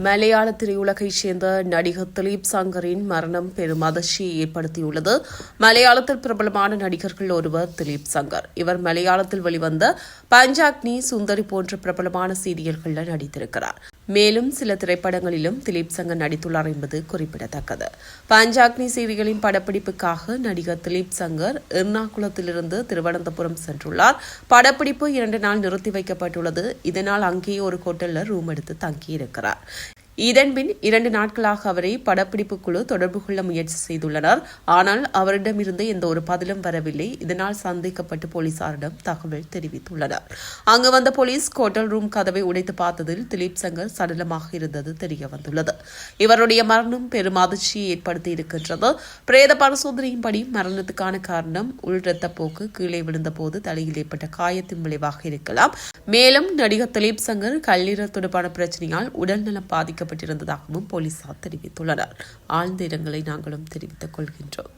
மலையாள திரையுலகைச் சேர்ந்த நடிகர் திலீப் சங்கரின் மரணம் பெரும் அதிர்ச்சியை ஏற்படுத்தியுள்ளது. மலையாளத்தில் பிரபலமான நடிகர்கள் ஒருவர் திலீப் சங்கர். இவர் மலையாளத்தில் வெளிவந்த பஞ்சாக்னி சுந்தரி போன்ற பிரபலமான சீரியல்களில் நடித்திருக்கிறார். மேலும் சில திரைப்படங்களிலும் திலீப் சங்கர் நடித்துள்ளார் என்பது குறிப்பிடத்தக்கது. பஞ்சாக்னி சீரிகளின் படப்பிடிப்புக்காக நடிகர் திலீப் சங்கர் எர்ணாகுளத்திலிருந்து திருவனந்தபுரம் சென்றுள்ளார். படப்பிடிப்பு இரண்டு நாள் நிறுத்தி வைக்கப்பட்டுள்ளது. இதனால் அங்கேயே ஒரு ஹோட்டலில் ரூம் எடுத்து தங்கியிருக்கிறார். இதன்பின் இரண்டு நாட்களாக அவரை படப்பிடிப்பு குழு தொடர்பு கொள்ள முயற்சி செய்துள்ளனர். ஆனால் அவரிடமிருந்து எந்த ஒரு பதிலும் வரவில்லை. இதனால் சந்தேகப்பட்டு போலீசாரிடம் தகவல் தெரிவித்துள்ளனர். அங்கு வந்த போலீஸ் ஹோட்டல் ரூம் கதவை உடைத்து பார்த்ததில் திலீப் சங்கர் சடலமாக இருந்தது தெரிய வந்துள்ளது. இவருடைய மரணம் பெரும் அதிர்ச்சியை ஏற்படுத்தி இருக்கின்றது. பிரேத பரிசோதனையின்படி மரணத்துக்கான காரணம் உள் இரத்தப்போக்கு கீழே விழுந்தபோது தலையில் ஏற்பட்ட காயத்தின் விளைவாக இருக்கலாம். மேலும் நடிகர் திலீப் சங்கர் கல்லீரல் தொடர்பான பிரச்சனையால் உடல்நலம் பாதிக்க பாதிக்கப்பட்டிருந்ததாகவும் போலீசார் தெரிவித்துள்ளனர் ஆழ்ந்த இரங்கலை நாங்களும் தெரிவித்துக் கொள்கின்றோம்.